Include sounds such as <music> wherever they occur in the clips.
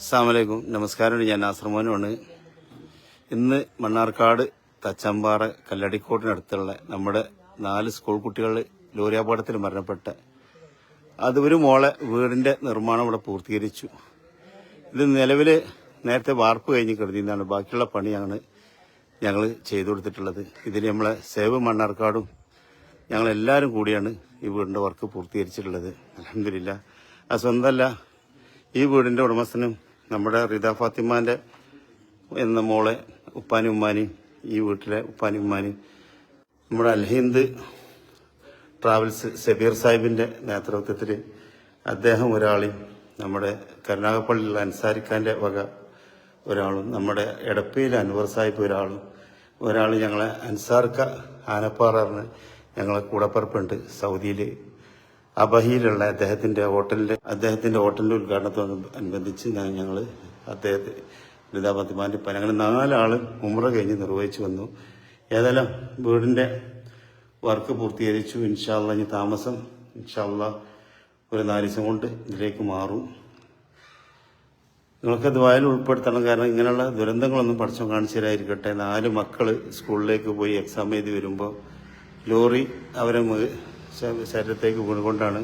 അസ്സാമലൈക്കും നമസ്കാരം ഞാൻ നാസർമോനുമാണ് ഇന്ന് മണ്ണാർക്കാട് തച്ചമ്പാറ കല്ലടിക്കോട്ടിനടുത്തുള്ള നമ്മുടെ നാല് സ്കൂൾ കുട്ടികൾ ലോറി അപകടത്തിൽ മരണപ്പെട്ട അത് ഒരു മോളെ വീടിന്റെ നിർമ്മാണം ഇവിടെ പൂർത്തീകരിച്ചു. ഇത് നിലവിൽ നേരത്തെ വാർപ്പ് കഴിഞ്ഞ് കരുതിയെന്നാണ് ബാക്കിയുള്ള പണിയാണ് ഞങ്ങൾ ചെയ്തു കൊടുത്തിട്ടുള്ളത്. ഇതിൽ നമ്മളെ സേവ് മണ്ണാർക്കാടും ഞങ്ങളെല്ലാവരും കൂടിയാണ് ഈ വീടിന്റെ വർക്ക് പൂർത്തീകരിച്ചിട്ടുള്ളത്. അലഹമില്ല അത് സ്വന്തമല്ല ഈ വീടിന്റെ ഉടമസ്ഥനും നമ്മുടെ റിത ഫാത്തിമാന്റെ എന്ന മോളെ ഉപ്പാനി ഉമ്മാനി ഈ വീട്ടിലെ ഉപ്പാനി ഉമ്മാനി നമ്മുടെ അൽഹിന്ദ് ട്രാവൽസ് സബീർ സാഹിബിന്റെ നേതൃത്വത്തിൽ അദ്ദേഹം ഒരാളെയും നമ്മുടെ കരുനാഗപ്പള്ളിയിലുള്ള അൻസാരിക്കാന്റെ വക ഒരാളും നമ്മുടെ എടപ്പയിൽ അൻവർ സാഹിബ് ഒരാളും ഒരാൾ ഞങ്ങളെ അൻസാർക്ക ആനപ്പാററിന് ഞങ്ങളെ കൂടപ്പറപ്പുണ്ട് സൗദിയിൽ അബഹിയിലുള്ള അദ്ദേഹത്തിന്റെ ഹോട്ടലിന്റെ അദ്ദേഹത്തിന്റെ ഹോട്ടലിന്റെ ഉദ്ഘാടനത്തോടനുബന്ധിച്ച് ഞങ്ങൾ അദ്ദേഹത്തെ ലളിതാ ഫത്തിമാന്റെ പന അങ്ങനെ നാലാൾ ഉമ്ര കഴിഞ്ഞ് നിർവഹിച്ചു വന്നു. ഏതായാലും വീടിന്റെ വർക്ക് പൂർത്തീകരിച്ചു. ഇൻഷാല്ല ഇനി താമസം ഇൻഷാല്ല ഒരു നാല് ദിവസം കൊണ്ട് ഇതിലേക്ക് മാറും. നിങ്ങൾക്ക് ദ്വായിൽ ഉൾപ്പെടുത്തണം. കാരണം ഇങ്ങനെയുള്ള ദുരന്തങ്ങളൊന്നും പഠിച്ചോ കാണിച്ചു തരായിരിക്കട്ടെ നാല് മക്കൾ സ്കൂളിലേക്ക് പോയി എക്സാം എഴുതി വരുമ്പോൾ ലോറി അവരെ ശരീരത്തേക്ക് വീണുകൊണ്ടാണ്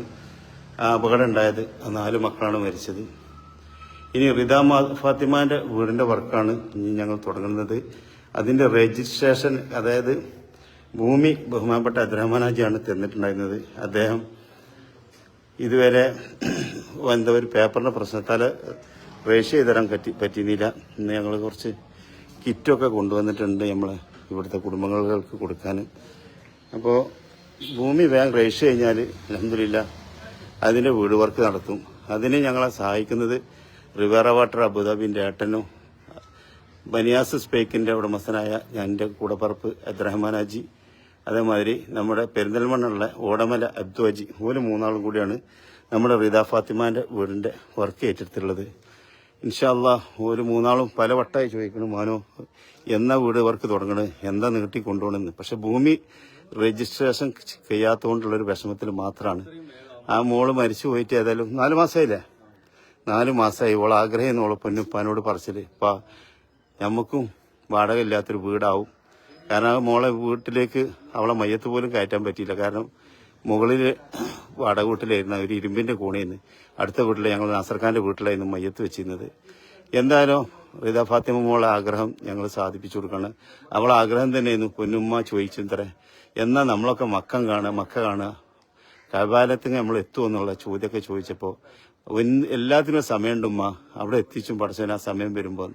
ആ അപകടം ഉണ്ടായത്. ആ നാല് മക്കളാണ് മരിച്ചത്. ഇനി റിദ ഫാത്തിമാന്റെ വീടിന്റെ വർക്കാണ് ഇനി ഞങ്ങൾ തുടങ്ങുന്നത്. അതിന്റെ രജിസ്ട്രേഷൻ അതായത് ഭൂമി ബഹുമാനപ്പെട്ട അബ്രഹ്മാനാജിയാണ് തന്നിട്ടുണ്ടായിരുന്നത്. അദ്ദേഹം ഇതുവരെ <clears throat> എന്താ ഒരു പേപ്പറിന്റെ പ്രശ്നത്താൽ രജിസ്റ്റർ ചെയ്ത് തരാൻ പറ്റി പറ്റിയിരുന്നില്ല. ഇന്ന് ഞങ്ങൾ കുറച്ച് കിറ്റൊക്കെ കൊണ്ടുവന്നിട്ടുണ്ട് നമ്മൾ ഇവിടുത്തെ കുടുംബങ്ങൾക്ക് കൊടുക്കാൻ അപ്പോൾ ഭൂമി വേഗം രജിസ്റ്റർ കഴിഞ്ഞാൽ അലഹമില്ല അതിന്റെ വീട് വർക്ക് നടത്തും. അതിന് ഞങ്ങളെ സഹായിക്കുന്നത് റിവേറ വാട്ടർ അബുദാബിന്റെ ഏട്ടനും ബനിയാസ് സ്പേക്കിന്റെ ഉടമസ്ഥനായ എന്റെ കൂടപ്പറപ്പ് അബ്ദുറഹ്മാനാജി അതേമാതിരി നമ്മുടെ പെരിന്തൽമണ്ണുള്ള ഓടമല അബ്ദുവജി ഓൽ മൂന്നാളും കൂടിയാണ് നമ്മുടെ റിദ ഫാത്തിമാന്റെ വീടിന്റെ വർക്ക് ഏറ്റെടുത്തിട്ടുള്ളത്. ഇൻഷാല്ല ഒരു മൂന്നാളും പല വട്ടമായി ചോദിക്കണം മാനോ എന്നാ വീട് വർക്ക് തുടങ്ങണത് എന്താ നീട്ടി കൊണ്ടുപോകണമെന്ന് പക്ഷെ ഭൂമി രജിസ്ട്രേഷൻ ചെയ്യാത്തതുകൊണ്ടുള്ള ഒരു വിഷമത്തിൽ മാത്രമാണ് ആ മോൾ മരിച്ചു പോയിട്ട് ഏതായാലും നാല് മാസമായില്ലേ നാല് മാസമായി ഇവൾ ആഗ്രഹം ഓളെ പൊന്നുപ്പാനോട് പറച്ചിൽ. ഇപ്പം നമുക്കും വാടക ഇല്ലാത്തൊരു വീടാവും. കാരണം ആ മോളെ വീട്ടിലേക്ക് അവളെ മയ്യത്ത് പോലും കയറ്റാൻ പറ്റിയില്ല. കാരണം മുകളിൽ വാടക വീട്ടിലായിരുന്നു. ഒരു ഇരുമ്പിന്റെ കോണിന്ന് അടുത്ത വീട്ടിൽ ഞങ്ങൾ നാസർഖാന്റെ വീട്ടിലായിരുന്നു മയ്യത്ത് വെച്ചിരുന്നത്. എന്തായാലും റിത ഫാത്തിമ മോളെ ആഗ്രഹം ഞങ്ങൾ സാധിപ്പിച്ചു കൊടുക്കണം. അവളെ ആഗ്രഹം തന്നെയായിരുന്നു പൊന്നുമ്മ ചോദിച്ചത്രേ എന്നാൽ നമ്മളൊക്കെ മക്കം കാണുക മക്ക കാണുക. കപാലത്തിന് നമ്മൾ എത്തുമെന്നുള്ള ചോദ്യമൊക്കെ ചോദിച്ചപ്പോൾ എല്ലാത്തിനും സമയമുണ്ട് ഉമ്മ. അവിടെ എത്തിച്ചും പഠിച്ചവൻ ആ സമയം വരുമ്പോൾ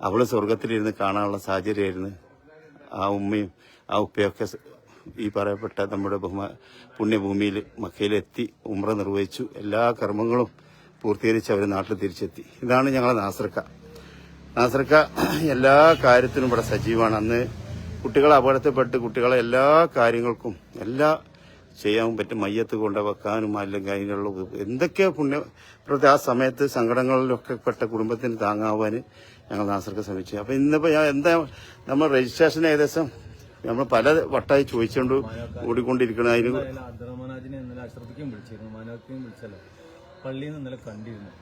അവൾ സ്വർഗത്തിലിരുന്ന് കാണാനുള്ള സാഹചര്യമായിരുന്നു ആ ഉമ്മയും ആ ഉപ്പയൊക്കെ ഈ പറയപ്പെട്ട നമ്മുടെ ബഹുമാ പുണ്യഭൂമിയിൽ മക്കയിലെത്തി ഉമ്ര നിർവഹിച്ചു. എല്ലാ കർമ്മങ്ങളും പൂർത്തീകരിച്ച് അവർ നാട്ടിൽ തിരിച്ചെത്തി ഇതാണ് ഞങ്ങളുടെ നാസർക്ക നാസർക്ക എല്ലാ കാര്യത്തിനും ഇവിടെ സജീവമാണ് അന്ന് കുട്ടികളെ അപകടത്തിൽപ്പെട്ട് കുട്ടികളെ എല്ലാ കാര്യങ്ങൾക്കും എല്ലാ ചെയ്യാൻ പറ്റും മയ്യത്ത് കൊണ്ട് വെക്കാനും അല്ലെങ്കിൽ അതിനുള്ള എന്തൊക്കെയോ പുണ്യ ആ സമയത്ത് സങ്കടങ്ങളിലൊക്കെ പെട്ട കുടുംബത്തിന് താങ്ങാവാൻ ഞങ്ങൾ നാസർക്ക് ശ്രമിച്ചു അപ്പോൾ ഇന്നിപ്പോൾ ഞാൻ എന്താ നമ്മൾ രജിസ്ട്രേഷൻ ഏകദേശം നമ്മൾ പല വട്ടായി ചോദിച്ചുകൊണ്ട് ഓടിക്കൊണ്ടിരിക്കണം അതിന് പള്ളിയിൽ നിന്ന് ഇന്നലെ കണ്ടിരുന്നു.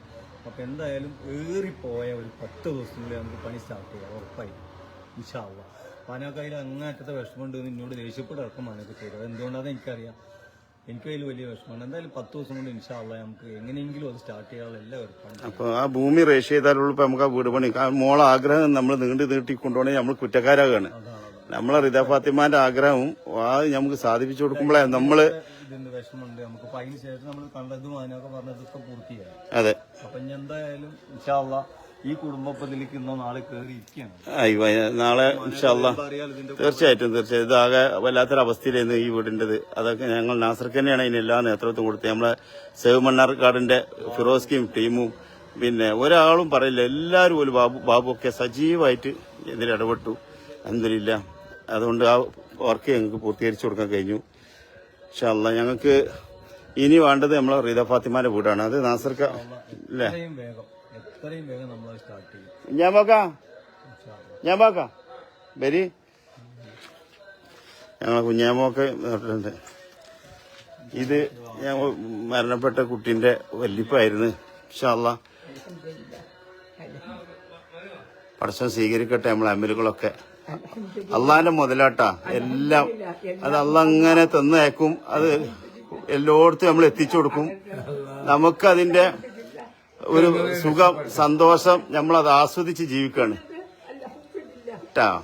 അപ്പോൾ എന്തായാലും ഏറിപ്പോയ ഒരു പത്ത് ദിവസത്തിനുള്ളിൽ നമുക്ക് പണി സ്റ്റാർട്ട് ചെയ്യാം ഉറപ്പായി. ഇൻഷാള്ള പാനാക്കായിൽ അങ്ങേറ്റത്തെ വിഷമമുണ്ട് എന്ന് എന്നോട് ദേഷ്യപ്പെടക്കം മാനവക്ക് ചെയ്തത് എന്തുകൊണ്ടാണെന്ന് എനിക്കറിയാം. എനിക്ക് അതിൽ വലിയ വിഷമമാണ് എന്തായാലും പത്ത് ദിവസം കൊണ്ട് ഇൻഷാള്ള നമുക്ക് എങ്ങനെയെങ്കിലും അത് സ്റ്റാർട്ട് ചെയ്യാനുള്ള എല്ലാ ഉറപ്പാണ് അപ്പോൾ ആ ഭൂമി റേഷ് ചെയ്താലുള്ള നമുക്ക് ആ വീട് പണി. മോളെ ആഗ്രഹം നമ്മൾ നീണ്ടു നീട്ടി കൊണ്ടുപോകണമെങ്കിൽ നമ്മൾ കുറ്റക്കാരാകാണ്. നമ്മളെ റിദ ഫാത്തിമാന്റെ ആഗ്രഹവും അത് നമുക്ക് സാധിപ്പിച്ചു കൊടുക്കുമ്പോഴേ നമ്മൾ ഇതിന്റെ വിഷമമുണ്ട്. നമുക്ക് അപ്പൊ അതിന് ശേഷം നമ്മൾ കണ്ടതും അതിനൊക്കെ പറഞ്ഞതൊക്കെ പൂർത്തിയായി. അതെ. അപ്പൊ ഇനി എന്തായാലും ഇൻഷാള്ള ഈ കുടുംബപ്പതിലേക്ക് ഇന്നോ നാളെ ഇൻഷാല്ലാ തീർച്ചയായിട്ടും തീർച്ചയായും. ഇതാകെ വല്ലാത്തൊരു അവസ്ഥയിലായിരുന്നു ഈ വീടിന്റെത് അതൊക്കെ ഞങ്ങൾ നാസർക്ക് തന്നെയാണ് അതിന് എല്ലാ നേതൃത്വം കൊടുത്തത്. നമ്മളെ സേവ് മണ്ണാർക്കാടിന്റെ ഫിറോസ്കിയും ടീമും പിന്നെ ഒരാളും പറയില്ല. എല്ലാവരും ഒരു ബാബു ബാബു ഒക്കെ സജീവമായിട്ട് ഇതിൽ ഇടപെട്ടു. എന്തിനില്ല അതുകൊണ്ട് ആ വർക്ക് ഞങ്ങൾക്ക് പൂർത്തീകരിച്ചു കൊടുക്കാൻ കഴിഞ്ഞു. ഇൻഷാല്ല ഞങ്ങൾക്ക് ഇനി വേണ്ടത് നമ്മളെ റീദ ഫാത്തിമാന്റെ വീടാണ്. അത് നാസർക്ക അല്ലേ? ഞാൻ പോക്കാം. ഞാൻ പോക്കാം? ബരി? ഞങ്ങളെ കുഞ്ഞാമോക്ക് നട്ടിട്ടുണ്ട് ഇത് ഞാൻ മരണപ്പെട്ട കുട്ടീന്റെ വല്ലിപ്പായിരുന്നു. ഇൻഷാല്ല പടച്ചം സ്വീകരിക്കട്ടെ നമ്മളെ അമലുകളൊക്കെ. അള്ളാന്റെ മുതലാട്ടാ. എല്ലാം. അത് അള്ള അങ്ങനെ തന്നേക്കും അത് എല്ലായിടത്തും നമ്മൾ എത്തിച്ചു കൊടുക്കും. നമുക്ക് അതിന്റെ ഒരു സുഖം സന്തോഷം നമ്മൾ അത് ആസ്വദിച്ച് ജീവിക്കാണ്. ട്ടാ.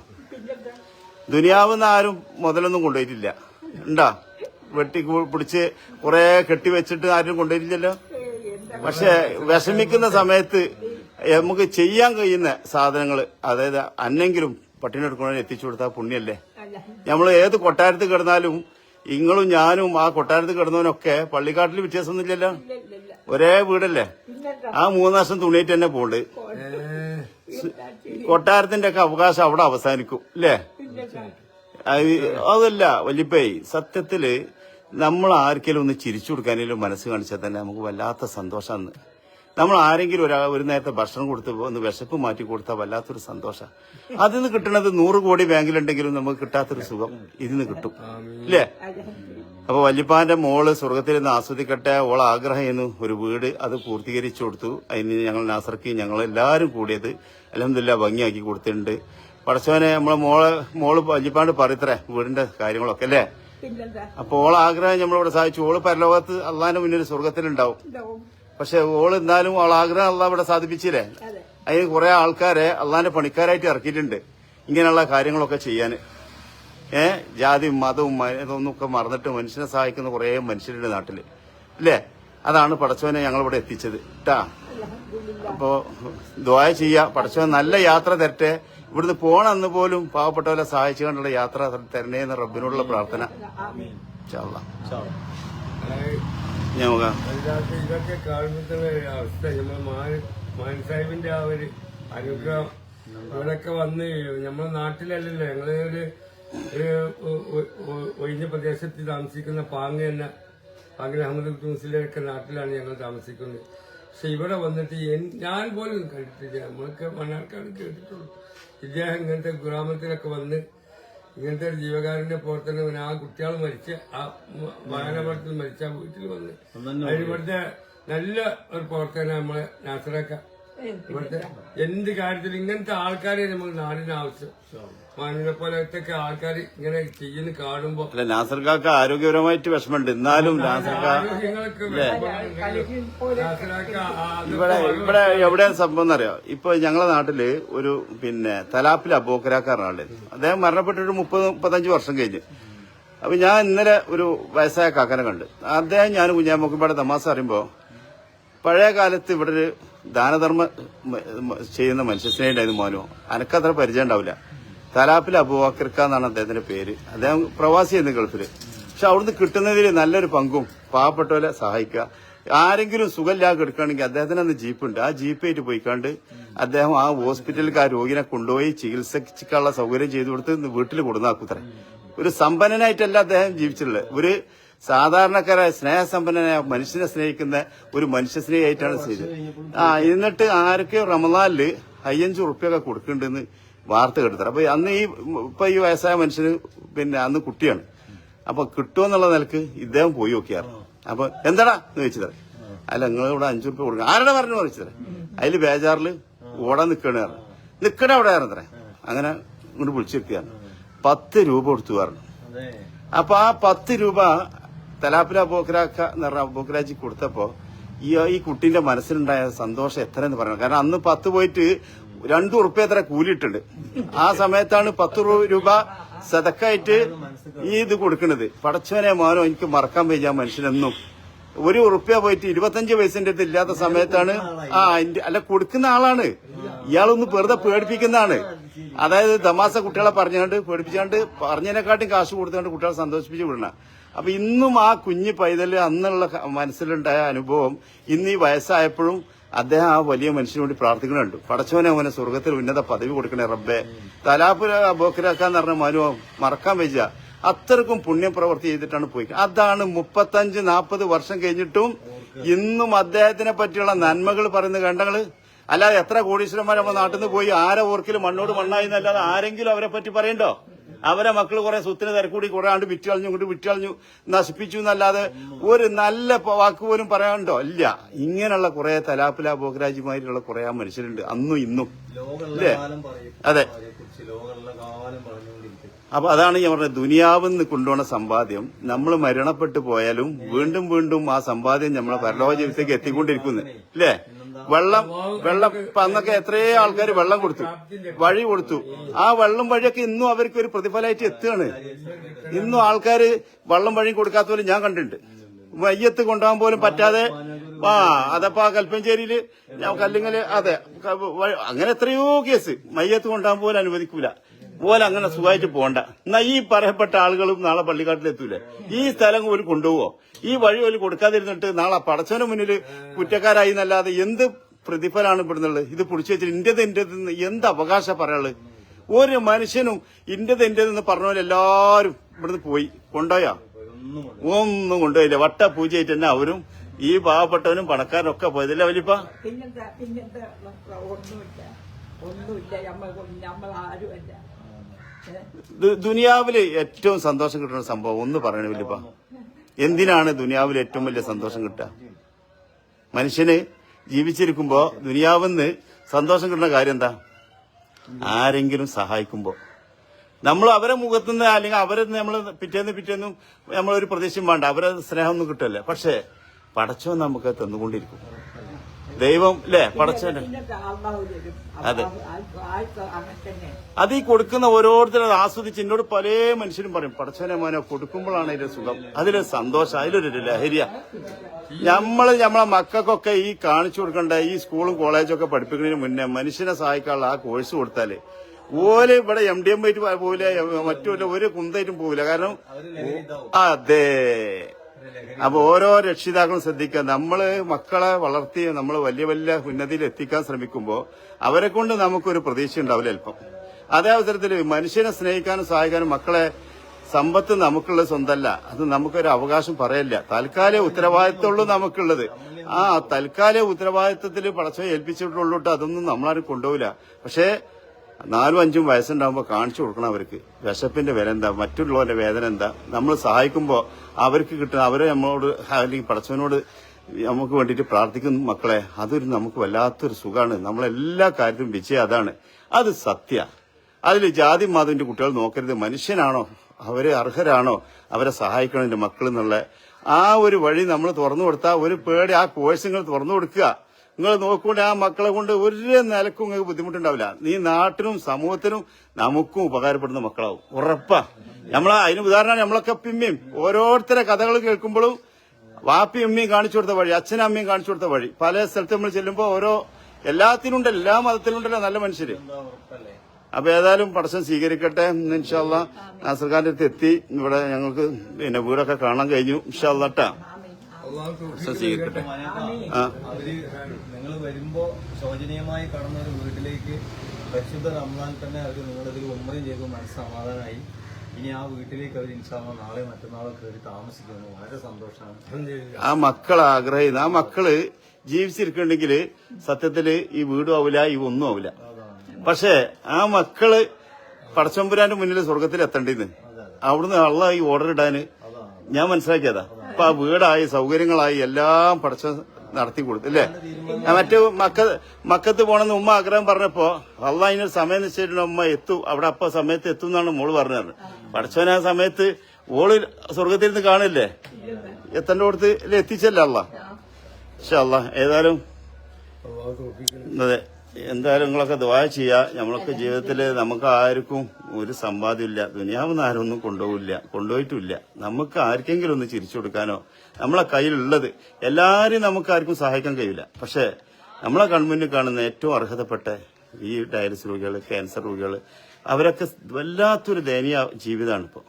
ദുനിയാവുന്ന ആരും മുതലൊന്നും കൊണ്ടുപോയിട്ടില്ല. ഉണ്ടാ? വെട്ടി പിടിച്ച് കുറെ കെട്ടിവെച്ചിട്ട് ആരും കൊണ്ടുപോയിട്ടില്ലല്ലോ? പക്ഷെ വിഷമിക്കുന്ന സമയത്ത് നമുക്ക് ചെയ്യാൻ കഴിയുന്ന സാധനങ്ങൾ അതായത് അന്നെങ്കിലും പട്ടിണി എടുക്കണ എത്തിച്ചു കൊടുത്താൽ പുണ്യല്ലേ? നമ്മൾ ഏത് കൊട്ടാരത്തിൽ കിടന്നാലും ഇങ്ങളും ഞാനും ആ കൊട്ടാരത്തിൽ കിടന്നവനൊക്കെ പള്ളിക്കാട്ടിൽ വ്യത്യാസമൊന്നുമില്ലല്ലോ? ഒരേ വീടല്ലേ? ആ മൂന്ന് വർഷം തുണിയിട്ട് തന്നെ പോണ്ട്. കൊട്ടാരത്തിന്റെ ഒക്കെ അവകാശം അവിടെ അവസാനിക്കും അല്ലേ? അതല്ല വല്യപ്പേ സത്യത്തിൽ നമ്മൾ ആർക്കെങ്കിലും ഒന്ന് ചിരിച്ചു കൊടുക്കാനെങ്കിലും മനസ്സ് കാണിച്ചാൽ തന്നെ നമുക്ക് വല്ലാത്ത സന്തോഷമാണ്. നമ്മൾ ആരെങ്കിലും ഒരാ ഒരു നേരത്തെ ഭക്ഷണം കൊടുത്ത് ഒന്ന് വിശപ്പ് മാറ്റി കൊടുത്താൽ വല്ലാത്തൊരു സന്തോഷം. അതിൽ നിന്ന് കിട്ടുന്നത് നൂറ് കോടി ബാങ്കിലുണ്ടെങ്കിലും നമുക്ക് കിട്ടാത്തൊരു സുഖം ഇതിന്ന് കിട്ടും. ഇല്ലേ? അപ്പൊ വല്യപ്പാന്റെ മോൾ സ്വർഗത്തിൽ നിന്ന് ആസ്വദിക്കട്ടെ ഓൾ ആഗ്രഹമായിരുന്നു ഒരു വീട് അത് പൂർത്തീകരിച്ചു കൊടുത്തു. അതിന് ഞങ്ങൾ നാസർക്ക് ഞങ്ങൾ എല്ലാവരും കൂടിയത് അലഹമില്ല ഭംഗിയാക്കി കൊടുത്തിട്ടുണ്ട്. പടച്ചവനെ നമ്മളെ മോൾ മോൾ വല്യപ്പാണ്ട് പറയത്രേ വീടിന്റെ കാര്യങ്ങളൊക്കെ അല്ലേ? അപ്പൊ ഓൾ ആഗ്രഹം നമ്മളിവിടെ സാധിച്ചു ഓൾ പരലോകത്ത് അള്ളാന്റെ മുന്നിൽ സ്വർഗത്തിലുണ്ടാവും. പക്ഷെ ഓൾ എന്നാലും ഓൾ ആഗ്രഹം അള്ളാഹ് ഇവിടെ സാധിപ്പിച്ചില്ലേ? അതിന് കുറെ ആൾക്കാരെ അള്ളാന്റെ പണിക്കാരായിട്ട് ഇറക്കിയിട്ടുണ്ട്. ഇങ്ങനെയുള്ള കാര്യങ്ങളൊക്കെ ചെയ്യാൻ. ഏ? ജാതിയും മതവും ഇതൊന്നൊക്കെ മറന്നിട്ട് മനുഷ്യനെ സഹായിക്കുന്ന കുറെ മനുഷ്യരുടെ നാട്ടിൽ. അല്ലേ അതാണ് പടച്ചവനെ ഞങ്ങൾ ഇവിടെ എത്തിച്ചത് കേട്ടാ അപ്പോ ദ്വായ ചെയ്യാ. പടച്ചവൻ നല്ല യാത്ര തരട്ടെ. ഇവിടുന്ന് പോണെന്ന് പോലും പാവപ്പെട്ടവരെ സഹായിച്ചു കൊണ്ടുള്ള യാത്ര തരണേന്ന് എന്ന റബ്ബിനോടുള്ള പ്രാർത്ഥന. ഇൻഷാ അള്ളാ. ഞമ്മക്ക് അല്ലാതെ ഇതൊക്കെ കാണുമ്പോഴത്തെ അവസ്ഥ നമ്മൾ മാൻ സാഹിബിന്റെ ആ ഒരു അനുഗ്രഹം ഇവിടൊക്കെ വന്ന് നമ്മുടെ നാട്ടിലല്ലല്ലോ. ഞങ്ങൾ ഒരു ഒഴിഞ്ഞ പ്രദേശത്ത് താമസിക്കുന്ന പാങ് തന്നെ പാങ്ങിൽ അഹമ്മദ് തുൻസിലൊക്കെ നാട്ടിലാണ് ഞങ്ങൾ താമസിക്കുന്നത്. പക്ഷെ ഇവിടെ വന്നിട്ട് ഞാൻ പോലും കണ്ടിട്ടില്ല. നമ്മളൊക്കെ മണ്ണാർക്കാട് കേട്ടിട്ടുള്ളൂ. ഇദ്ദേഹം ഇങ്ങനത്തെ ഗ്രാമത്തിലൊക്കെ വന്ന് ഇങ്ങനത്തെ ഒരു ജീവകാരുണ്യ പ്രവർത്തനം ആ കുട്ടികൾ മരിച്ച ആ വാഹനപടത്തിൽ മരിച്ച ആ വീട്ടിൽ വന്ന്. ഇവിടുത്തെ നല്ല ഒരു പ്രവർത്തനം നമ്മളെ നാസറാക്ക. ഇവിടുത്തെ എന്ത് കാര്യത്തിലും ഇങ്ങനത്തെ ആൾക്കാരെ നമ്മൾ നാടിന് ആവശ്യം മാനിനെ പോലത്തെ ആൾക്കാർ ഇങ്ങനെ ചെയ്യുന്ന കാണുമ്പോ അല്ല നാസർക്കാക്ക് ആരോഗ്യപരമായിട്ട് വിഷമമുണ്ട്. എന്നാലും ഇവിടെ ഇവിടെ എവിടെ സംഭവം എന്നറിയോ? ഇപ്പൊ ഞങ്ങളെ നാട്ടിൽ ഒരു പിന്നെ തലാപ്പിൽ അബോക്കരാക്കാരനാണ് അദ്ദേഹം മരണപ്പെട്ടിട്ട് മുപ്പത് മുപ്പത്തഞ്ച് വർഷം കഴിഞ്ഞ്. അപ്പൊ ഞാൻ ഇന്നലെ ഒരു വയസ്സായ കാക്കനെ കണ്ട്. അദ്ദേഹം ഞാൻ കുഞ്ഞാമ്മക്കുമ്പാടെ തമാസ അറിയുമ്പോ പഴയ കാലത്ത് ഇവിടെ ഒരു ദാനധർമ്മ ചെയ്യുന്ന മനുഷ്യസ്നേഹിണ്ടായിരുന്നു മോനോ. അനക്കത്ര പരിചയം ഉണ്ടാവില്ല. തലാപ്പിൽ അബുവാക്കർക്ക എന്നാണ് അദ്ദേഹത്തിന്റെ പേര്. അദ്ദേഹം പ്രവാസിയായിരുന്നു ഗൾഫിൽ. പക്ഷെ അവിടുന്ന് കിട്ടുന്നതിൽ നല്ലൊരു പങ്കും പാവപ്പെട്ടവരെ സഹായിക്കുക. ആരെങ്കിലും സുഖമില്ലാതെ കിടക്കുകയാണെങ്കിൽ അദ്ദേഹത്തിന് അന്ന് ജീപ്പുണ്ട്. ആ ജീപ്പായിട്ട് പോയിക്കാണ്ട് അദ്ദേഹം ആ ഹോസ്പിറ്റലിൽ ആ രോഗിനെ കൊണ്ടുപോയി ചികിത്സിക്കാനുള്ള സൗകര്യം ചെയ്തു കൊടുത്ത് വീട്ടിൽ കൊടുന്നാക്കൂത്രേ ഒരു സമ്പന്നനായിട്ടല്ല അദ്ദേഹം ജീവിച്ചിട്ടുള്ളത്. ഒരു സാധാരണക്കാരായ സ്നേഹസമ്പന്നനായ മനുഷ്യനെ സ്നേഹിക്കുന്ന ഒരു മനുഷ്യ സ്നേഹിയായിട്ടാണ് ചെയ്തത്. ആ എന്നിട്ട് ആരൊക്കെയോ റമദാനിൽ അയ്യഞ്ച് ഉറുപ്പ്യൊക്കെ കൊടുക്കുന്നുണ്ടെന്ന് വാർത്ത കേട്ടത് അപ്പൊ അന്ന് ഈ ഇപ്പൊ ഈ വയസ്സായ മനുഷ്യന് പിന്നെ അന്ന് കുട്ടിയാണ്. അപ്പൊ കിട്ടുമെന്നുള്ള നിലയ്ക്ക് ഇദ്ദേഹം പോയി നോക്കിയായിരുന്നു അപ്പൊ എന്താടാ എന്ന് ചോദിച്ചത് അല്ല നിങ്ങൾ ഇവിടെ അഞ്ചു റുപ്യ കൊടുക്കണം ആരുടെ പറഞ്ഞു ചോദിച്ചത് അതിൽ ബേജാറിൽ ഓടാൻ നിക്കണ നിക്കണ അവിടെ ആയിരുന്നു ആയിരുന്നത്രേ. അങ്ങനെ ഇങ്ങോട്ട് വിളിച്ചിരിക്കുകയാണ് പത്ത് രൂപ കൊടുത്തു പറഞ്ഞു. അതെ അപ്പൊ ആ പത്ത് രൂപ തലാപ്പില ബോക്രാക്ക എന്ന് പറഞ്ഞ ബോക്രാജി കൊടുത്തപ്പോ ഈ ഈ കുട്ടീന്റെ മനസ്സിലുണ്ടായ സന്തോഷം എത്രയെന്ന് പറയണം. കാരണം അന്ന് പത്ത് പോയിട്ട് രണ്ടു ഉറുപ്പ്യ കൂലി കൂലിയിട്ടുണ്ട്. ആ സമയത്താണ് പത്ത് രൂപ സതക്കായിട്ട് ഈ ഇത് കൊടുക്കുന്നത് പടച്ചവനെ മോനോ എനിക്ക് മറക്കാൻ വയ്യ മനുഷ്യനെന്നും. ഒരു ഉറുപ്പ്യ പോയിട്ട് ഇരുപത്തഞ്ച് പൈസന്റെ അടുത്ത് ഇല്ലാത്ത സമയത്താണ് ആ അല്ല കൊടുക്കുന്ന ആളാണ്. ഇയാളൊന്ന് വെറുതെ പേടിപ്പിക്കുന്നതാണ്. അതായത് തമാസ കുട്ടികളെ പറഞ്ഞുകൊണ്ട് പേടിപ്പിച്ചാണ്ട് പറഞ്ഞതിനെക്കാട്ടും കാശ് കൊടുത്തുകൊണ്ട് കുട്ടികളെ സന്തോഷിപ്പിച്ച് വിടണ. അപ്പൊ ഇന്നും ആ കുഞ്ഞ് പൈതൽ അന്നുള്ള മനസ്സിലുണ്ടായ അനുഭവം ഇന്ന് ഈ വയസ്സായപ്പോഴും അദ്ദേഹം ആ വലിയ മനുഷ്യന് വേണ്ടി പ്രാർത്ഥിക്കുന്നുണ്ട്. പടച്ചവനെ അവനെ സ്വർഗത്തിൽ ഉന്നത പദവി കൊടുക്കണേ റബ്ബെ. തലാപുര ബോക്കരാക്കാന്ന് പറഞ്ഞ മനു മറക്കാൻ വെച്ച അത്രക്കും പുണ്യം പ്രവൃത്തി ചെയ്തിട്ടാണ് പോയി അതാണ് മുപ്പത്തഞ്ച് നാൽപ്പത് വർഷം കഴിഞ്ഞിട്ടും ഇന്നും അദ്ദേഹത്തിനെ പറ്റിയുള്ള നന്മകൾ പറയുന്ന കണ്ടങ്ങൾ അല്ലാതെ എത്ര കോടീശ്വരന്മാർ നമ്മുടെ നാട്ടിൽ നിന്ന് പോയി ആരെ ഓർക്കിലും മണ്ണോട് മണ്ണായി എന്നല്ലാതെ ആരെങ്കിലും അവരെ പറ്റി പറയണ്ടോ? അവരെ മക്കൾ കുറെ സ്വത്തിന് തിരക്കൂടി കുറെ ആണ്ട് വിറ്റളഞ്ഞു കൊണ്ട് വിറ്റളഞ്ഞു നശിപ്പിച്ചു എന്നല്ലാതെ ഒരു നല്ല വാക്ക് പോലും പറയാനുണ്ടോ ഇല്ല. ഇങ്ങനെയുള്ള കുറെ തലാപ്പില ബോഗരാജിമാരിലുള്ള കുറെ ആ മനുഷ്യരുണ്ട്. അന്നും ഇന്നും. അല്ലേ അതെ. അപ്പൊ അതാണ് ഞാൻ പറഞ്ഞത്. ദുനിയാവെന്ന് കൊണ്ടുപോണ സമ്പാദ്യം നമ്മൾ മരണപ്പെട്ടു പോയാലും വീണ്ടും വീണ്ടും ആ സമ്പാദ്യം നമ്മളെ പരലോക ജീവിതത്തേക്ക് എത്തിക്കൊണ്ടിരിക്കുന്നു. ഇല്ലേ? വെള്ളം വെള്ളം ഇപ്പൊ അന്നൊക്കെ എത്രയോ ആൾക്കാർ വെള്ളം കൊടുത്തു വഴി കൊടുത്തു. ആ വെള്ളം വഴിയൊക്കെ ഇന്നും അവർക്ക് ഒരു പ്രതിഫലമായിട്ട് എത്തുകയാണ്. ഇന്നും ആൾക്കാർ വെള്ളം വഴി കൊടുക്കാത്ത പോലും ഞാൻ കണ്ടിട്ടുണ്ട്. വയ്യത്ത് കൊണ്ടുപോകാൻ പോലും പറ്റാതെ ആ അതപ്പോ ആ കൽപ്പഞ്ചേരിയിൽ ഞാൻ കല്ലിങ്ങൽ അതെ അങ്ങനെ എത്രയോ കേസ്. മയ്യത്ത് കൊണ്ടുപോകാൻ പോലും അനുവദിക്കൂല. പോലെ അങ്ങനെ സുഖമായിട്ട് പോണ്ട. എന്നാ ഈ പറയപ്പെട്ട ആളുകളും നാളെ പള്ളിക്കാട്ടിലെത്തൂലേ? ഈ സ്ഥലം ഒരു കൊണ്ടുപോവോ? ഈ വഴി ഒരു കൊടുക്കാതിരുന്നിട്ട് നാളെ പടച്ചവന് മുന്നിൽ കുറ്റക്കാരായി എന്നല്ലാതെ എന്ത് പ്രതിഫലമാണ് ഇവിടുന്നുള്ളത്? ഇത് പിടിച്ചു വെച്ചിട്ട് ഇന്റത് ഇന്റത് എന്ത് അവകാശ പറയാനുള്ളത്? ഒരു മനുഷ്യനും ഇന്റത് ഇന്റത് എന്ന് പറഞ്ഞ പോലെ എല്ലാരും ഇവിടുന്ന് പോയി. കൊണ്ടുപോയാ? ഒന്നും കൊണ്ടുപോയില്ല. വട്ട പൂജയായിട്ട് തന്നെ അവരും ഈ പാവപ്പെട്ടവനും പണക്കാരനൊക്കെ പോയതില്ല വലിപ്പ പിന്നെന്താ പിന്നെന്താ ഒന്നുമില്ല. ഒന്നുമില്ല. നമ്മൾ നമ്മൾ ആരുമല്ല. ഏ? ദു- ദുനിയാവിൽ ഏറ്റവും സന്തോഷം കിട്ടുന്ന സംഭവം ഒന്ന് പറയണ വലിപ്പ എന്തിനാണ് ദുനിയാവിൽ ഏറ്റവും വലിയ സന്തോഷം കിട്ടുക? മനുഷ്യന് ജീവിച്ചിരിക്കുമ്പോ ദുനിയാവെന്ന് സന്തോഷം കിട്ടുന്ന കാര്യം എന്താ? ആരെങ്കിലും സഹായിക്കുമ്പോ. നമ്മൾ അവരെ മുഖത്തുനിന്ന് അല്ലെങ്കിൽ അവരെ നമ്മൾ പിറ്റേന്ന് പിറ്റേന്നും നമ്മളൊരു പ്രതീക്ഷയും വേണ്ട. അവരെ സ്നേഹമൊന്നും കിട്ടല്ലേ പക്ഷേ പടച്ചോ നമുക്ക് തന്നുകൊണ്ടിരിക്കും. ദൈവം അല്ലേ തരും. അതെ. അത് ഈ കൊടുക്കുന്ന ഓരോരുത്തരും അത് ആസ്വദിച്ച് എന്നോട് പല മനുഷ്യരും പറയും പടച്ചവനെ മോനെ കൊടുക്കുമ്പോഴാണ് അതിന്റെ സുഖം. അതിലെ സന്തോഷം അതിലൊരു ലഹരിയ. നമ്മൾ നമ്മളെ മക്കൾക്കൊക്കെ ഈ കാണിച്ചു കൊടുക്കേണ്ട ഈ സ്കൂളും കോളേജും ഒക്കെ പഠിപ്പിക്കുന്നതിന് മുന്നേ മനുഷ്യനെ സഹായിക്കാനുള്ള ആ കോഴ്സ് കൊടുത്താൽ. ഓൽ ഇവിടെ എം ഡി എം ആയിട്ട് പോവില്ല മറ്റു ഒരു കുന്തായിട്ടും പോവില്ല കാരണം അതെ. അപ്പൊ ഓരോ രക്ഷിതാക്കളും ശ്രദ്ധിക്കുക. നമ്മൾ മക്കളെ വളർത്തി നമ്മൾ വലിയ വലിയ ഉന്നതിയിൽ എത്തിക്കാൻ ശ്രമിക്കുമ്പോൾ അവരെ കൊണ്ട് നമുക്കൊരു പ്രതീക്ഷ ഉണ്ടാവില്ല അല്പം. അതേ അവസരത്തിൽ മനുഷ്യനെ സ്നേഹിക്കാനും സഹായിക്കാനും മക്കളെ സമ്പത്ത് നമുക്കുള്ളത് സ്വന്തമല്ല. അത് നമുക്കൊരു അവകാശം പറയല്ല താൽക്കാലിക ഉത്തരവാദിത്തമുള്ളൂ നമുക്കുള്ളത്. ആ തൽക്കാലിക ഉത്തരവാദിത്തത്തിൽ പടച്ചോ ഏൽപ്പിച്ചിട്ടുള്ളൂട്ട് അതൊന്നും നമ്മളാരും കൊണ്ടുപോകില്ല പക്ഷേ നാലും അഞ്ചും വയസ്സുണ്ടാകുമ്പോൾ കാണിച്ചു കൊടുക്കണം അവർക്ക്. വിശപ്പിന്റെ വില എന്താ? മറ്റുള്ളവരുടെ വേദന എന്താ? നമ്മൾ സഹായിക്കുമ്പോൾ അവർക്ക് കിട്ടുന്ന അവരെ നമ്മളോട് അല്ലെങ്കിൽ പടച്ചവനോട് നമുക്ക് വേണ്ടിയിട്ട് പ്രാർത്ഥിക്കുന്നു മക്കളെ. അതൊരു നമുക്ക് വല്ലാത്തൊരു സുഖമാണ് നമ്മളെല്ലാ കാര്യത്തിലും വിജയം അതാണ്. അത് സത്യ. അതിൽ ജാതി മാതവിന്റെ കുട്ടികൾ നോക്കരുത്. മനുഷ്യനാണോ? അവരെ അർഹരാണോ? അവരെ സഹായിക്കണം എന്റെ മക്കൾ എന്നുള്ള ആ ഒരു വഴി നമ്മൾ തുറന്നു കൊടുത്താൽ ഒരു പേടി ആ കോഴ്സ് നിങ്ങൾ തുറന്നു കൊടുക്കുക. നിങ്ങൾ നോക്കൂടെ ആ മക്കളെ കൊണ്ട് ഒരു നിലക്കും നിങ്ങൾക്ക് ബുദ്ധിമുട്ടുണ്ടാവില്ല. നീ നാട്ടിനും സമൂഹത്തിനും നമുക്കും ഉപകാരപ്പെടുന്ന മക്കളാവും. ഉറപ്പാ. നമ്മളെ അതിന് ഉദാഹരണമാണ് നമ്മളൊക്കെ പിമ്മയും. ഓരോരുത്തരെ കഥകൾ കേൾക്കുമ്പോഴും വാപ്പി അമ്മയും കാണിച്ചു കൊടുത്ത വഴി അച്ഛനും അമ്മയും കാണിച്ചു കൊടുത്ത വഴി. പല സ്ഥലത്ത് നമ്മൾ ചെല്ലുമ്പോൾ ഓരോ എല്ലാത്തിനും എല്ലാ മതത്തിലും ഉണ്ടല്ലോ നല്ല മനുഷ്യര്. അപ്പൊ ഏതായാലും പടച്ചൻ സ്വീകരിക്കട്ടെ ഇൻഷാല്ല നാസർഖാന്റെ അടുത്ത് എത്തി. ഇവിടെ ഞങ്ങൾക്ക് പിന്നെ വീടൊക്കെ കാണാൻ കഴിഞ്ഞു. ഇൻഷാല്ല ട്ടാ അള്ളാഹു പടച്ചൻ സ്വീകരിക്കട്ടെ മനേക്ക, ആ. അവർ നിങ്ങൾ വരുമ്പോ ശോചനീയമായി കടന്ന ഒരു വീട്ടിലേക്ക് പരിശുദ്ധ റംസാൻ തന്നെ അവർ നിങ്ങളതിൽ ഉമ്മയും ചെയ്ത്. മനസ്സ് സമാധാനമായി ഇനി ആ വീട്ടിലേക്ക് അവർ ഇൻഷാല്ല നാളെ മറ്റന്നാളോ കയറി താമസിക്കുന്നു. വളരെ സന്തോഷമാണ്. ആ മക്കൾ ആഗ്രഹിക്കുന്ന. ആ മക്കൾ ജീവിച്ചിരിക്കണ്ടെങ്കിൽ സത്യത്തിൽ ഈ വീടും ആവില്ല ഈ ഒന്നും ആവില്ല. പക്ഷേ ആ മക്കൾ പടച്ചമ്പുരാന്റെ മുന്നിൽ സ്വർഗത്തിൽ എത്തേണ്ടിന്ന് അവിടുന്ന് അള്ള ഈ ഓർഡർ ഇടാന് ഞാൻ മനസ്സിലാക്കിയതാ. അപ്പൊ ആ വീടായി സൗകര്യങ്ങളായി എല്ലാം പഠിച്ച നടത്തി കൊടുത്തു അല്ലേ മറ്റു മക്ക മക്കത്ത് പോണെന്ന് ഉമ്മ ആഗ്രഹം പറഞ്ഞപ്പോ അള്ള അതിനൊരു സമയം നിശ്ചയിച്ചിട്ടുണ്ട് ഉമ്മ എത്തും അവിടെ അപ്പൊ സമയത്ത് എത്തും എന്നാണ് മോൾ പറഞ്ഞത്. പഠിച്ചവന ആ സമയത്ത് ഓൾ സ്വർഗത്തിൽ നിന്ന് കാണില്ലേ? എത്തേണ്ട കൊടുത്ത് എത്തിച്ചല്ലേ അള്ള? പക്ഷെ അല്ല ഏതായാലും അതെ. എന്തായാലും നിങ്ങളൊക്കെ ദ്വാ ചെയ്യുക നമ്മളൊക്കെ ജീവിതത്തിൽ നമുക്ക് ആർക്കും ഒരു സമ്പാദ്യമില്ല ദുനിയാവുന്ന ആരൊന്നും കൊണ്ടുപോകില്ല കൊണ്ടുപോയിട്ടില്ല. നമുക്ക് ആർക്കെങ്കിലും ഒന്ന് ചിരിച്ചു കൊടുക്കാനോ. നമ്മളെ കയ്യിലുള്ളത്. എല്ലാവരും നമുക്ക് ആർക്കും സഹായിക്കാൻ കഴിയില്ല. പക്ഷേ നമ്മളെ കൺമുന്നിൽ കാണുന്ന ഏറ്റവും അർഹതപ്പെട്ട ഈ ഡയലിസ് രോഗികൾ ക്യാൻസർ രോഗികൾ അവരൊക്കെ വല്ലാത്തൊരു ദയനീയ ജീവിതമാണ് ഇപ്പോൾ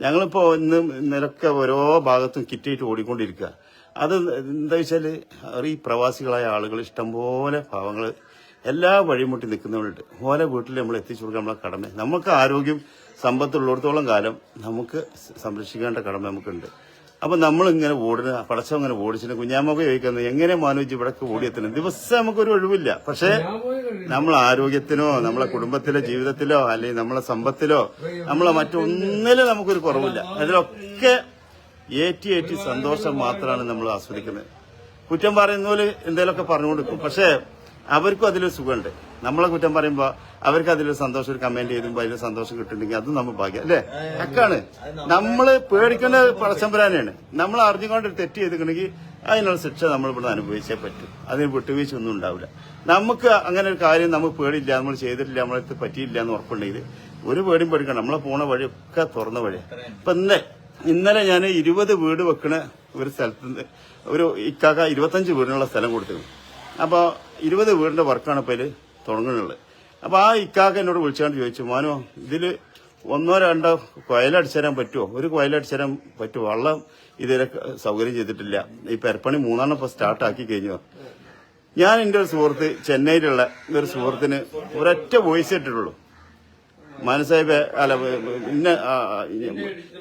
ഞങ്ങളിപ്പോൾ ഇന്ന് നിലക്കെ ഓരോ ഭാഗത്തും കിറ്റിയിട്ട് ഓടിക്കൊണ്ടിരിക്കുക അത് എന്താ വെച്ചാൽ ഈ പ്രവാസികളായ ആളുകൾ ഇഷ്ടംപോലെ പാവങ്ങൾ എല്ലാ വഴിമുട്ടി നിൽക്കുന്നവരുണ്ട്. ഓരോ വീട്ടിൽ നമ്മൾ എത്തിച്ചു കൊടുക്കുക നമ്മളെ കടമ. നമുക്ക് ആരോഗ്യം സമ്പത്തുള്ളിടത്തോളം കാലം നമുക്ക് സംരക്ഷിക്കേണ്ട കടമ നമുക്കുണ്ട്. അപ്പൊ നമ്മൾ ഇങ്ങനെ ഓടുന്ന പടച്ചം ഇങ്ങനെ ഓടിച്ചിട്ട് കുഞ്ഞാമ്മക്ക് ചോദിക്കുന്നത് എങ്ങനെ മാനോജ് ഇവിടേക്ക് ഓടിയെത്തണം ദിവസം നമുക്കൊരു ഒഴിവില്ല. പക്ഷേ നമ്മൾ ആരോഗ്യത്തിനോ നമ്മളെ കുടുംബത്തിലെ ജീവിതത്തിലോ അല്ലെങ്കിൽ നമ്മളെ സമ്പത്തിലോ നമ്മളെ മറ്റൊന്നിലും നമുക്കൊരു കുറവില്ല. അതിലൊക്കെ ഏറ്റി ഏറ്റി സന്തോഷം മാത്രമാണ് നമ്മൾ ആസ്വദിക്കുന്നത്. കുറ്റം പറയുന്ന പോലെ എന്തെങ്കിലുമൊക്കെ പറഞ്ഞു കൊടുക്കും. പക്ഷേ അവർക്കും അതിലൊരു സുഖമുണ്ട്. നമ്മളെ കുറ്റം പറയുമ്പോൾ അവർക്ക് അതിലൊരു സന്തോഷം ഒരു കമന്റ് ചെയ്തുമ്പോൾ അതിൽ സന്തോഷം കിട്ടുന്നുണ്ടെങ്കിൽ അതും നമ്മൾ ഭാഗ്യം അല്ലേ? അക്കാണ്. നമ്മൾ പേടിക്കേണ്ട പടച്ചമ്പരാനാണ് നമ്മൾ അറിഞ്ഞുകൊണ്ട് ഒരു തെറ്റ് ചെയ്തിട്ടുണ്ടെങ്കിൽ അതിനുള്ള ശിക്ഷ നമ്മൾ ഇവിടെ അനുഭവിച്ചേ പറ്റും. അതിന് വിട്ടുവീഴ്ച ഒന്നും ഉണ്ടാവില്ല. നമുക്ക് അങ്ങനെ ഒരു കാര്യം നമുക്ക് പേടിയില്ല നമ്മൾ ചെയ്തിട്ടില്ല നമ്മളടുത്ത് പറ്റിയില്ല എന്ന് ഉറപ്പുണ്ടെങ്കിൽ ഒരു പേടിയും പേടിക്കണം നമ്മളെ പോണ വഴിയൊക്കെ തുറന്ന വഴി ഇപ്പൊ ഇന്നലെ ഇന്നലെ ഞാൻ ഇരുപത് വീട് വെക്കണ ഒരു സ്ഥലത്ത് ഒരു ഇക്കാക്ക ഇരുപത്തഞ്ച് വീടിനുള്ള സ്ഥലം കൊടുത്തിരുന്നു. അപ്പോൾ ഇരുപത് വീടിന്റെ വർക്കാണ് ഇപ്പോൾ ഇതിൽ തുടങ്ങുന്നുള്ളത് അപ്പോൾ ആ ഇക്കാക്ക എന്നോട് വിളിച്ചുകൊണ്ട് ചോദിച്ചു മാനോ ഇതിൽ ഒന്നോ രണ്ടോ കൊയലടിച്ചരാൻ പറ്റുമോ ഒരു കൊയലടിച്ചരാൻ പറ്റുമോ വള്ളം ഇതുവരെ സൗകര്യം ചെയ്തിട്ടില്ല. ഈ പെരപ്പണി മൂന്നെണ്ണം ഇപ്പോൾ സ്റ്റാർട്ടാക്കി കഴിഞ്ഞു. ഞാൻ എന്റെ ഒരു സുഹൃത്ത് ചെന്നൈയിലുള്ള ഒരു സുഹൃത്തിന് ഒരൊറ്റ വോയിസ് ഇട്ടിട്ടുള്ളൂ. മാനസാഹിബ് അല്ല പിന്നെ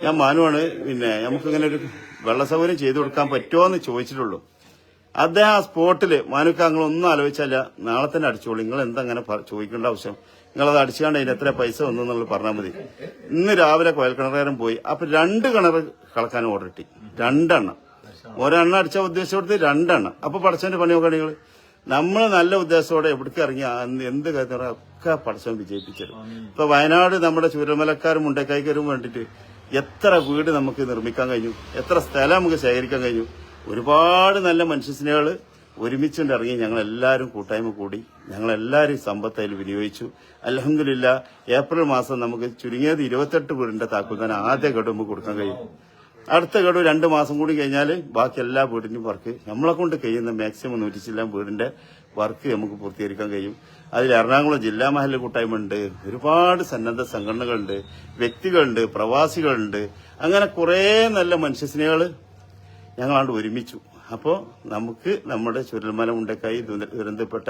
ഞാൻ മാനുവാണ് പിന്നെ നമുക്കിങ്ങനെ ഒരു വെള്ള സൗകര്യം ചെയ്തു കൊടുക്കാൻ പറ്റുമോ എന്ന് ചോദിച്ചിട്ടുള്ളൂ. അദ്ദേഹം ആ സ്പോട്ടിൽ മാനുക്ക നിങ്ങൾ ഒന്നും ആലോചിച്ചല്ല നാളെ തന്നെ അടിച്ചോളൂ. നിങ്ങൾ എന്തങ്ങനെ ചോദിക്കേണ്ട ആവശ്യം? നിങ്ങളത് അടിച്ചുകൊണ്ട് അതിന് എത്ര പൈസ വന്നു എന്നുള്ളത് പറഞ്ഞാൽ മതി. ഇന്ന് രാവിലെ കോയൽ കിണറുകാരൻ പോയി അപ്പൊ രണ്ട് കിണർ കളക്കാൻ ഓർഡർ കിട്ടി രണ്ടെണ്ണം. ഒരെണ്ണം അടിച്ച ഉദ്ദേശത്തോടത്ത് രണ്ടെണ്ണം. അപ്പൊ പടച്ചവന്റെ പണി നോക്കുക നിങ്ങൾ നമ്മൾ നല്ല ഉദ്ദേശത്തോടെ എവിടേക്ക് ഇറങ്ങി എന്ത് കാര്യത്തിനും ഒക്കെ പടച്ചവൻ വിജയിപ്പിച്ചത്. ഇപ്പൊ വയനാട് നമ്മുടെ ചുരമലക്കാരും മുണ്ടക്കായ്ക്കാരും വേണ്ടിയിട്ട് എത്ര വീട് നമുക്ക് നിർമ്മിക്കാൻ കഴിഞ്ഞു? എത്ര സ്ഥലം നമുക്ക് ശേഖരിക്കാൻ കഴിഞ്ഞു? ഒരുപാട് നല്ല മനുഷ്യസ്നേഹികൾ ഒരുമിച്ചുകൊണ്ട് ഇറങ്ങി ഞങ്ങൾ എല്ലാവരും കൂട്ടായ്മ കൂടി ഞങ്ങളെല്ലാവരും സമ്പത്ത് അതിൽ വിനിയോഗിച്ചു. അലഹമില്ല ഏപ്രിൽ മാസം നമുക്ക് ചുരുങ്ങിയത് ഇരുപത്തെട്ട് വീടിന്റെ താക്കോൽ തന്നെ ആദ്യ ഗഡു നമുക്ക് കൊടുക്കാൻ കഴിയും. അടുത്ത ഗഡു രണ്ട് മാസം കൂടി കഴിഞ്ഞാൽ ബാക്കി എല്ലാ വീടിനും വർക്ക് നമ്മളെ കൊണ്ട് കഴിയുന്ന മാക്സിമം നൂറ്റിച്ചെല്ലാം വീടിന്റെ വർക്ക് നമുക്ക് പൂർത്തീകരിക്കാൻ കഴിയും. അതിൽ എറണാകുളം ജില്ലാ മഹല്ല കൂട്ടായ്മ ഉണ്ട് ഒരുപാട് സന്നദ്ധ സംഘടനകളുണ്ട് വ്യക്തികളുണ്ട് പ്രവാസികളുണ്ട്. അങ്ങനെ കുറേ നല്ല മനുഷ്യസ്നേഹികൾ ഞങ്ങളാണ്ട് ഒരുമിച്ചു. അപ്പോൾ നമുക്ക് നമ്മുടെ ചുരൽമല ഉണ്ടക്കായി ദുര- ദുരന്തപ്പെട്ട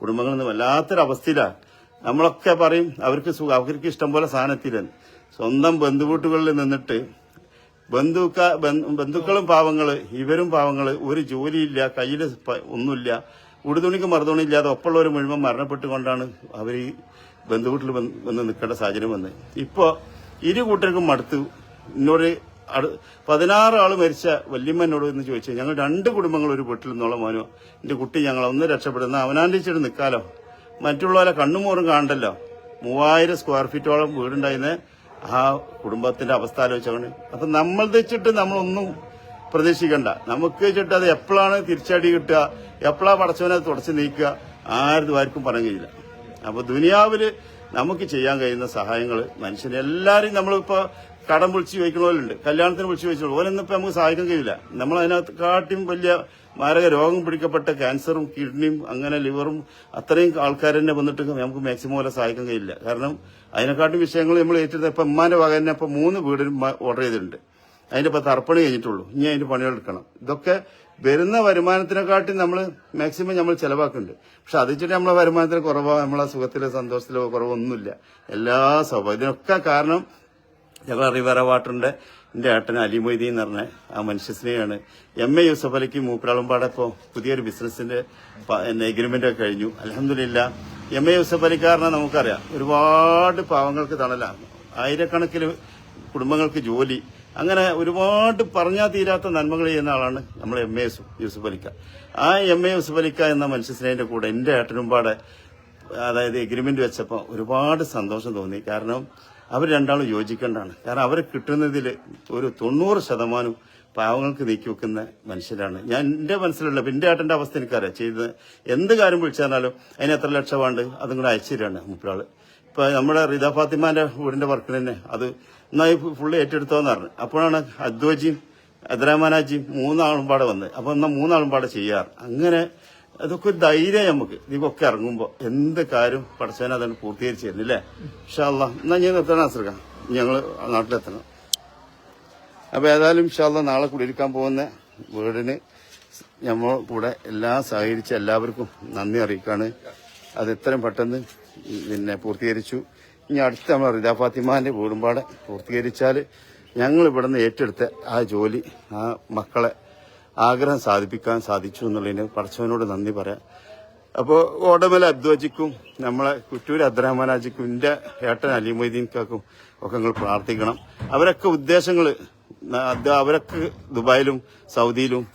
കുടുംബങ്ങളിൽ നിന്ന് വല്ലാത്തൊരവസ്ഥയിലാണ് നമ്മളൊക്കെ പറയും അവർക്ക് സുഖം അവർക്ക് ഇഷ്ടം പോലെ സാധനത്തിലെന്ന് സ്വന്തം ബന്ധുവീട്ടുകളിൽ നിന്നിട്ട് ബന്ധുക്ക ബന്ധു- ബന്ധുക്കളും പാവങ്ങൾ ഇവരും പാവങ്ങൾ ഒരു ജോലിയില്ല കയ്യിൽ ഒന്നുമില്ല ഉടുതുണിക്ക് മറുതുണി ഇല്ലാതെ ഒപ്പമുള്ളവർ മുഴുവൻ മരണപ്പെട്ടുകൊണ്ടാണ് അവർ ഈ ബന്ധുവീട്ടിൽ വന്ന് നിൽക്കേണ്ട സാഹചര്യം വന്നത്. ഇപ്പോൾ ഇരു കൂട്ടർക്കും മടുത്തു. അടു പതിനാറ് ആൾ മരിച്ച വല്യമ്മനോട് എന്ന് ചോദിച്ചു ഞങ്ങൾ രണ്ട് കുടുംബങ്ങൾ ഒരു വീട്ടിൽ നിന്നുള്ള മോനോ. എന്റെ കുട്ടി ഞങ്ങൾ ഒന്ന് രക്ഷപ്പെടുന്ന അവനാന്റെ ചെടി നിൽക്കാലോ മറ്റുള്ളവരെ കണ്ണുമോറും കാണണ്ടല്ലോ. മൂവായിരം സ്ക്വയർ ഫീറ്റോളം വീടുണ്ടായിരുന്ന. ആ കുടുംബത്തിന്റെ അവസ്ഥ ആലോചിച്ചാണ് അപ്പം നമ്മൾ വെച്ചിട്ട് നമ്മളൊന്നും പ്രതീക്ഷിക്കണ്ട. നമുക്ക് വെച്ചിട്ട് അത് എപ്പോഴാണ് തിരിച്ചടി കിട്ടുക? എപ്പോഴാണ് പടച്ചവനെ തുടച്ചു നീക്കുക? ആരും ആർക്കും പറയാൻ കഴിയില്ല അപ്പോൾ ദുനിയാവിൽ നമുക്ക് ചെയ്യാൻ കഴിയുന്ന സഹായങ്ങൾ മനുഷ്യനെ എല്ലാവരും നമ്മളിപ്പോ കടം വിളിച്ച് ചോദിക്കണവരുണ്ട് കല്യാണത്തിന് വിളിച്ച് ചോദിച്ചോളൂ ഓരോന്നിപ്പോ നമുക്ക് സഹായിക്കാൻ കഴിയില്ല. നമ്മൾ അതിനകത്ത് കാട്ടിയും വലിയ മാരക രോഗം പിടിക്കപ്പെട്ട ക്യാൻസറും കിഡ്നിയും അങ്ങനെ ലിവറും അത്രയും ആൾക്കാർ തന്നെ വന്നിട്ട് നമുക്ക് മാക്സിമം പോലെ സഹായിക്കാൻ കഴിയില്ല. കാരണം അതിനെക്കാട്ടും വിഷയങ്ങൾ നമ്മൾ ഏറ്റെടുത്ത ഇപ്പം ഉമ്മാന്റെ വക തന്നെ ഇപ്പം മൂന്ന് വീടിനും ഓർഡർ ചെയ്തിട്ടുണ്ട്. അതിന്റെ ഇപ്പം തർപ്പണി കഴിഞ്ഞിട്ടുള്ളൂ. ഇനി അതിന്റെ പണികൾ എടുക്കണം. ഇതൊക്കെ വരുന്ന വരുമാനത്തിനെക്കാട്ടി നമ്മൾ മാക്സിമം നമ്മൾ ചിലവാക്കുന്നുണ്ട്. പക്ഷെ അത് വെച്ചിട്ട് നമ്മളെ വരുമാനത്തിന് കുറവോ നമ്മളെ സുഖത്തിലോ സന്തോഷത്തിലോ കുറവോ ഒന്നുമില്ല. എല്ലാ ഇതിനൊക്കെ കാരണം ഞങ്ങൾ റിവറ വാട്ടറിന്റെ എന്റെ ഏട്ടൻ അലി മൊയ്തീൻ എന്ന് പറഞ്ഞ ആ മനുഷ്യസ്നേഹാണ് എം എ യൂസഫ് അലിക്ക് മൂപ്പരാളുംപാടെ ഇപ്പോൾ പുതിയൊരു ബിസിനസിന്റെ എഗ്രിമെന്റ് ഒക്കെ കഴിഞ്ഞു. അലഹമില്ല എം എ യൂസഫ് അലിക്കാരനെ നമുക്കറിയാം. ഒരുപാട് പാവങ്ങൾക്ക് തണല. ആയിരക്കണക്കിന് കുടുംബങ്ങൾക്ക് ജോലി. അങ്ങനെ ഒരുപാട് പറഞ്ഞാൽ തീരാത്ത നന്മകൾ ചെയ്യുന്ന ആളാണ് നമ്മൾ എം എ യൂസഫ് അലിക്ക. ആ എം എ യൂസഫ് അലിക്ക എന്ന മനുഷ്യസ്നേഹിന്റെ കൂടെ എന്റെ ഏട്ടനുംപാടെ അതായത് എഗ്രിമെന്റ് വെച്ചപ്പോൾ ഒരുപാട് സന്തോഷം തോന്നി. കാരണം അവർ രണ്ടാളും യോജിക്കേണ്ടതാണ്. കാരണം അവരെ കിട്ടുന്നതിൽ ഒരു തൊണ്ണൂറ് ശതമാനം പാവങ്ങൾക്ക് നീക്കി വെക്കുന്ന മനുഷ്യരാണ്. ഞാൻ എന്റെ മനസ്സിലുള്ള എന്റെ ഏട്ടന്റെ അവസ്ഥ എനിക്കറിയാം. ചെയ്ത് എന്ത് കാര്യം വിളിച്ചാലും അതിന് എത്ര ലക്ഷം വേണ്ട അതും കൂടെ അയച്ചു തരാണ് മുപ്പരാൾ. ഇപ്പൊ നമ്മുടെ റിദ ഫാത്തിമാന്റെ വീടിന്റെ വർക്കിന് തന്നെ അത് നന്നായി ഫുള്ള് ഏറ്റെടുത്തോന്ന് പറഞ്ഞു. അപ്പോഴാണ് അദ്വജിയും അദ്രാമാനാജിയും മൂന്നാളും പാടെ വന്നത് അപ്പോൾ എന്നാൽ മൂന്നാളും പാടെ ചെയ്യാറ്. അങ്ങനെ അതൊക്കെ ഒരു ധൈര്യം നമുക്ക്. ഇതൊക്കെ ഇറങ്ങുമ്പോ എന്ത് കാര്യം പഠിച്ചാൽ അതാണ് പൂർത്തീകരിച്ചു തരുന്നില്ലേ? ഇഷാല്ല എന്നാ ഞാൻ നിർത്തണം അസർക്ക ഞങ്ങൾ നാട്ടിലെത്തണം. അപ്പൊ ഏതായാലും ഇഷാല്ല നാളെ കുടിയിരിക്കാൻ പോകുന്ന വീടിന് നമ്മൾ കൂടെ എല്ലാം സഹകരിച്ച എല്ലാവർക്കും നന്ദി അറിയിക്കാണ്. അത് ഇത്രയും പെട്ടെന്ന് പിന്നെ പൂർത്തീകരിച്ചു. ഇനി അടുത്ത നമ്മൾ റിദാ ഫാത്തിമാന്റെ വീടുമ്പാടെ പൂർത്തീകരിച്ചാൽ ഞങ്ങൾ ഇവിടെ നിന്ന് ഏറ്റെടുത്ത ആ ജോലി ആ മക്കളെ ആഗ്രഹം സാധിപ്പിക്കാൻ സാധിച്ചു എന്നുള്ളതിന് പടച്ചവനോട് നന്ദി പറയാം. അപ്പോൾ ഓടമല അബ്ദുവജിക്കും നമ്മളെ കുറ്റൂർ അബ്ദുറഹ്മാനാജിക്കും എന്റെ ഏട്ടൻ അലിമൊയ്തീൻക്കാക്കും ഒക്കെ നിങ്ങൾ പ്രാർത്ഥിക്കണം. അവരൊക്കെ ഉദ്ദേശങ്ങൾ അവരൊക്കെ ദുബായിലും സൗദിയിലും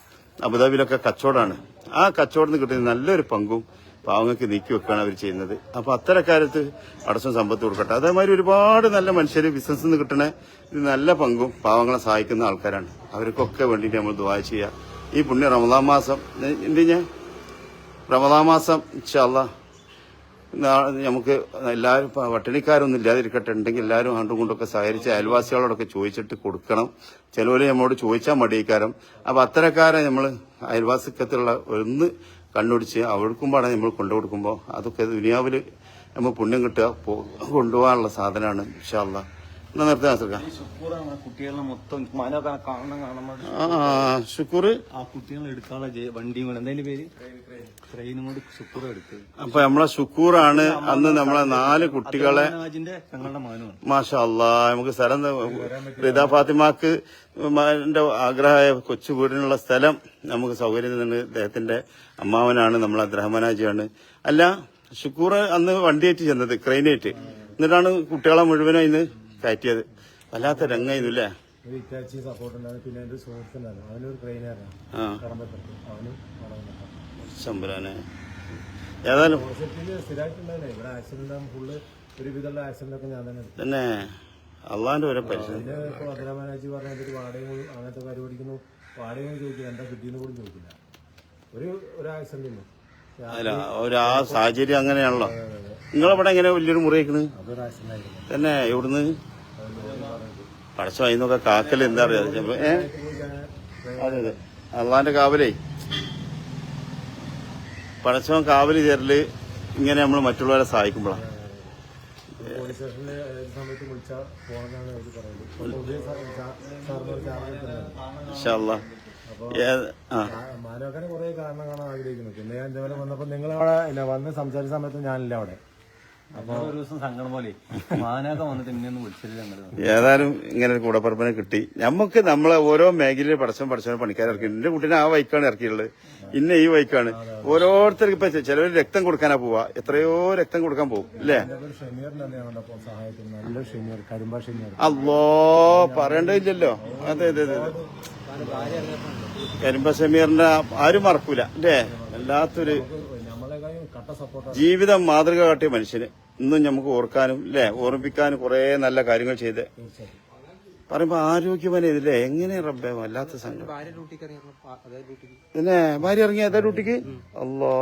അബുദാബിയിലൊക്കെ കച്ചവടമാണ്. ആ കച്ചവടം കിട്ടുന്ന നല്ലൊരു പങ്കും പാവങ്ങൾക്ക് നീക്കി വെക്കുകയാണ് അവർ ചെയ്യുന്നത്. അപ്പൊ അത്തരക്കാലത്ത് അടച്ചം സമ്പത്ത് കൊടുക്കട്ടെ. അതേമാതിരി ഒരുപാട് നല്ല മനുഷ്യർ ബിസിനസ്സിൽ നിന്ന് കിട്ടണേ നല്ല പങ്കും പാവങ്ങളെ സഹായിക്കുന്ന ആൾക്കാരാണ്. അവർക്കൊക്കെ വേണ്ടിയിട്ട് നമ്മൾ ദുബായ് ചെയ്യുക. ഈ പുണ്യ റമദാ മാസം. എന്ത് ഞാൻ റമദാൻ മാസം ഇൻഷല്ല നമുക്ക് എല്ലാവരും പട്ടിണിക്കാരൊന്നും ഇല്ലാതിരിക്കട്ടെ. ഉണ്ടെങ്കിൽ എല്ലാവരും അങ്ങോട്ടും കൊണ്ടൊക്കെ സഹകരിച്ച് അയൽവാസികളോടൊക്കെ ചോദിച്ചിട്ട് കൊടുക്കണം. ചിലവര് നമ്മളോട് ചോദിച്ചാൽ മടിയിക്കാരം. അപ്പം അത്തരക്കാരെ നമ്മൾ അയൽവാസിക്കത്തിലുള്ള ഒന്ന് കണ്ണുടിച്ച് അവർക്കും പാടെ നമ്മൾ കൊണ്ടു കൊടുക്കുമ്പോൾ അതൊക്കെ ദുനിയാവിൽ നമ്മൾ പുണ്യം കിട്ടുക കൊണ്ടുപോകാനുള്ള സാധനമാണ് ഇൻഷാല്ല നിർത്താൻ ശ്രമിക്കാം കുട്ടികളെ മൊത്തം മാനൊക്കെ കാണണം കാണുമ്പോൾ ആ കുട്ടികളെ എടുക്കാനുള്ള ജെ- വണ്ടിയും കൂടെ. എന്തായാലും പേര്? ട്രെയിനും എടുത്ത്. അപ്പൊ നമ്മളെ ശുക്കൂറാണ് അന്ന് നമ്മളെ നാല് കുട്ടികളെ ഞങ്ങളുടെ മാനുമാണ് മാഷാ അല്ലാ നമുക്ക് സ്ഥലം റിദ ഫാത്തിമാക്ക് ആഗ്രഹമായ കൊച്ചു വീടിനുള്ള സ്ഥലം നമുക്ക് സൗകര്യം തന്നെ അദ്ദേഹത്തിന്റെ അമ്മാവനാണ് നമ്മളെ അബ്രഹ്മനാജിയാണ് അല്ല ഷുക്കൂർ അന്ന് വണ്ടിയേറ്റ് ചെന്നത് ക്രെയിനേറ്റ്. എന്നിട്ടാണ് കുട്ടികളെ മുഴുവനും ഇന്ന് കയറ്റിയത്. വല്ലാത്ത രംഗായിരുന്നു അല്ലേ ഒരു ഇറ്റാച്ചി സപ്പോർട്ട് ഉണ്ടായിരുന്നു. പിന്നെ എന്റെ സുഹൃത്ത് ഉണ്ടായിരുന്നു അവനൊരു ട്രെയിനായിരുന്നു ആ. കടമ്പത്തർക്ക് അവനും അവിടെ വന്നിട്ടാണ് ശമ്പരാനെ ഏതായാലും ഹോസ്പിറ്റലിൽ സ്ഥിരമായിട്ടുണ്ടായിരുന്നേ ഇവിടെ ആക്സിഡന്റ് ആകുമ്പോൾ ഫുള്ള് ഒരുവിധമുള്ള ആക്സിഡന്റ് ഒക്കെ ഞാൻ തന്നെ എടുത്തു. തന്നെ. അള്ളാന്റെ ഒരു പരിശോധന. പിന്നെ ഇപ്പോൾ അബ്ദുറഹ്മാനാജി പറഞ്ഞ ഒരു വാടകയും കൂടി അങ്ങനത്തെ പരിപാടിക്കുന്നു വാടകയും ചോദിക്കില്ല. എന്താ കിട്ടിയെന്ന് കൂടി ചോദിക്കില്ല. ഒരു ഒരു ആക്സിഡന്റ് ഇല്ല? അല്ല ഒരു ആ സാഹചര്യം അങ്ങനെയാണല്ലോ. നിങ്ങളവിടെ എങ്ങനെ വലിയൊരു മുറി വയ്ക്കണ് അതൊരു ആക്സിഡന്റ് ആയിരുന്നു. തന്നെ എവിടുന്ന്? പടച്ച അതിന്നൊക്കെ കാക്കൽ എന്താ പറയാ? ഏ? അതെ അതെ. അള്ളാന്റെ കാവലേ. പടച്ചവൻ കാവൽ ചേരൽ ഇങ്ങനെ നമ്മൾ മറ്റുള്ളവരെ സഹായിക്കുമ്പോഴാണ് മാനവക്കനെ കുറെ കാരണം കാണാൻ ആഗ്രഹിക്കുന്നു പിന്നെ ഞാൻ ഇതേപോലെ വന്നപ്പോൾ നിങ്ങളവിടെ ഇല്ല. വന്ന് സംസാരിച്ച സമയത്ത് ഞാനില്ല അവിടെ. ഏതായാലും ഇങ്ങനെ ഒരു കൂടപ്പറപ്പിനെ കിട്ടി. നമുക്ക് നമ്മളെ ഓരോ മേഖലയിൽ പടച്ചവൻ പടച്ചവൻ പണിക്കാരെ ഇറക്കി. എന്റെ കുട്ടീനെ ആ വൈക്കാണ് ഇറക്കിയുള്ളത് ഇന്ന ഈ വൈക്കാണ്. ഓരോരുത്തർക്ക് ഇപ്പൊ ചിലവർ രക്തം കൊടുക്കാനാ പോവാ. എത്രയോ രക്തം കൊടുക്കാൻ പോകും അല്ലേ അല്ലോ പറയണ്ടില്ലല്ലോ അതെ അതെ അതെ കരിമ്പ സമീറിന്റെ ആരും മറക്കൂല. അല്ലേ വല്ലാത്തൊരു ജീവിതം മാതൃക കാട്ടിയ മനുഷ്യന് ഇന്നും നമുക്ക് ഓർക്കാനും അല്ലേ ഓർമ്മിക്കാനും കുറെ നല്ല കാര്യങ്ങൾ ചെയ്ത്. പറയുമ്പോ ഇതില്ലേ എങ്ങനെ റബ്ബേ വല്ലാത്ത സംഘം പിന്നെ ഭാര്യ ഇറങ്ങി ഏതാ ഡ്യൂട്ടിക്ക്? അല്ലോ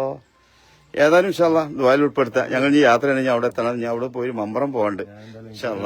ഏതായാലും ഇൻഷാല്ല ദ്വായിൽ ഉൾപ്പെടുത്താം. ഞങ്ങൾ ഈ യാത്ര ഞാൻ അവിടെ എത്തണം. ഞാൻ അവിടെ പോയി മമ്പറം പോകണ്ട് ഇൻഷാല്ല